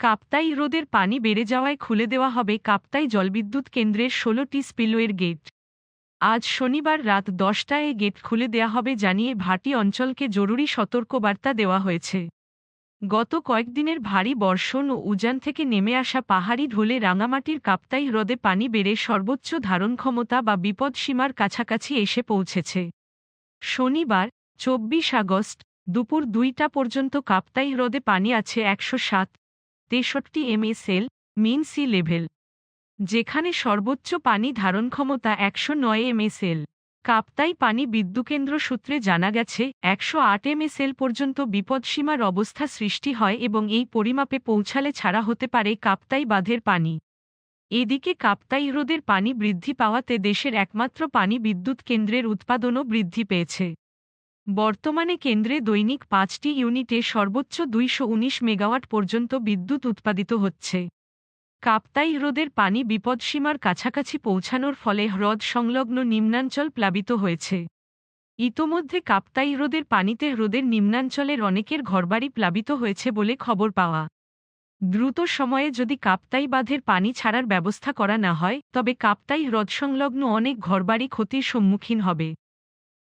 কাপ্তাই হ্রদের পানি বেড়ে যাওয়ায় খুলে দেওয়া হবে কাপ্তাই জলবিদ্যুৎ কেন্দ্রের ষোলোটি স্পিলওয়ের গেট। আজ শনিবার রাত দশটায় গেট খুলে দেয়া হবে জানিয়ে ভাটি অঞ্চলকে জরুরি সতর্কবার্তা দেওয়া হয়েছে। গত কয়েকদিনের ভারী বর্ষণ ও উজান থেকে নেমে আসা পাহাড়ি ঢোলে রাঙামাটির কাপ্তাই হ্রদে পানি বেড়ে সর্বোচ্চ ধারণক্ষমতা বা বিপদসীমার কাছাকাছি এসে পৌঁছেছে। শনিবার, চব্বিশ আগস্ট, দুপুর দুইটা পর্যন্ত কাপ্তাই হ্রদে পানি আছে একশো সাত তেষট্টি এমএসএল মিন সি লেভেল, যেখানে সর্বোচ্চ পানি ধারণ ক্ষমতা একশো নয় এমএসএল কাপ্তাই পানি বিদ্যুকেন্দ্র সূত্রে জানা গেছে, একশো আট এমএসএল পর্যন্ত বিপদসীমার অবস্থা সৃষ্টি হয় এবং এই পরিমাপে পৌঁছালে ছাড়া হতে পারে কাপ্তাই বাঁধের পানি। এদিকে কাপ্তাই হ্রদের পানি বৃদ্ধি পাওয়াতে দেশের একমাত্র পানি বিদ্যুৎ কেন্দ্রের উৎপাদনও বৃদ্ধি পেয়েছে। বর্তমানে কেন্দ্রে দৈনিক পাঁচটি ইউনিটে সর্বোচ্চ দুইশ উনিশ মেগাওয়াট পর্যন্ত বিদ্যুৎ উৎপাদিত হচ্ছে। কাপ্তাই হ্রদের পানি বিপদসীমার কাছাকাছি পৌঁছানোর ফলে হ্রদ সংলগ্ন নিম্নাঞ্চল প্লাবিত হয়েছে। ইতোমধ্যে কাপ্তাই হ্রদের পানিতে হ্রদের নিম্নাঞ্চলের অনেকের ঘরবাড়ি প্লাবিত হয়েছে বলে খবর পাওয়া। দ্রুত সময়ে যদি কাপ্তাই বাঁধের পানি ছাড়ার ব্যবস্থা করা না হয়, তবে কাপ্তাই হ্রদ সংলগ্ন অনেক ঘরবাড়ি ক্ষতির সম্মুখীন হবে।